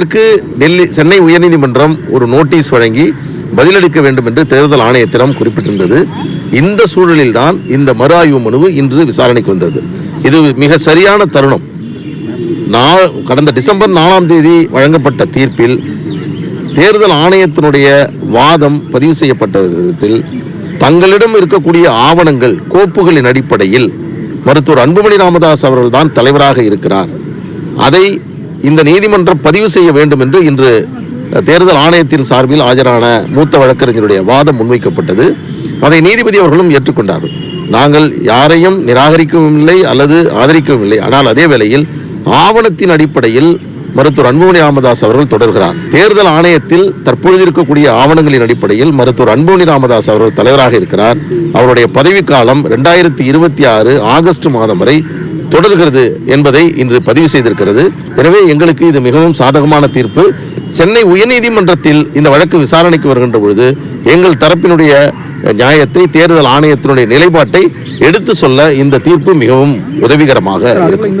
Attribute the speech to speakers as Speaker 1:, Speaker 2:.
Speaker 1: இதற்கு டெல்லி சென்னை உயர்நீதிமன்றம் ஒரு நோட்டீஸ் வழங்கி பதிலளிக்க வேண்டும் என்று தேர்தல் ஆணையத்திடம் குறிப்பிட்டிருந்தது. இந்த சூழலில் தான் இந்த மறு ஆய்வு மனு இன்று விசாரணைக்கு வந்தது. இது மிக சரியான தருணம். நா- கடந்த டிசம்பர் நாலாம் தேதி வழங்கப்பட்ட தீர்ப்பில் தேர்தல் ஆணையத்தினுடைய வாதம் பதிவு செய்யப்பட்ட விதத்தில் தங்களிடம் இருக்கக்கூடிய ஆவணங்கள் கோப்புகளின் அடிப்படையில் மருத்துவர் அன்புமணி ராமதாஸ் அவர்கள் தான் தலைவராக இருக்கிறார். அதை இந்த நீதிமன்றம் பதிவு செய்ய வேண்டும் என்று இன்று தேர்தல் ஆணையத்தின் சார்பில் ஆஜரான மூத்த வழக்கறிஞருடைய வாதம் முன்வைக்கப்பட்டது. அதை நீதிபதி அவர்களும் ஏற்றுக்கொண்டார்கள். நாங்கள் யாரையும் நிராகரிக்கவும் இல்லை அல்லது ஆதரிக்கவும் இல்லை. ஆனால் அதே வேளையில் ஆவணத்தின் அடிப்படையில் மருத்துவர் அன்புமணி ராமதாஸ் அவர்கள் தொடர்கிறார். தேர்தல் ஆணையத்தில் தற்பொழுது இருக்கக்கூடிய ஆவணங்களின் அடிப்படையில் மருத்துவர் அன்புமணி ராமதாஸ் அவர்கள் தலைவராக இருக்கிறார். அவருடைய பதவிக்காலம் ரெண்டாயிரத்தி இருபத்தி ஆறு ஆகஸ்ட் மாதம் வரை தொடர்கிறது என்பதை இன்று பதிவு செய்திருக்கிறது. எனவே எங்களுக்கு இது மிகவும் சாதகமான தீர்ப்பு. சென்னை உயர்நீதிமன்றத்தில் இந்த வழக்கு விசாரணைக்கு வருகின்ற பொழுது எங்கள் தரப்பினுடைய நியாயத்தை தேர்தல் ஆணையத்தினுடைய நிலைப்பாட்டை எடுத்து சொல்ல இந்த தீர்ப்பு மிகவும் உதவிகரமாக இருக்கும்.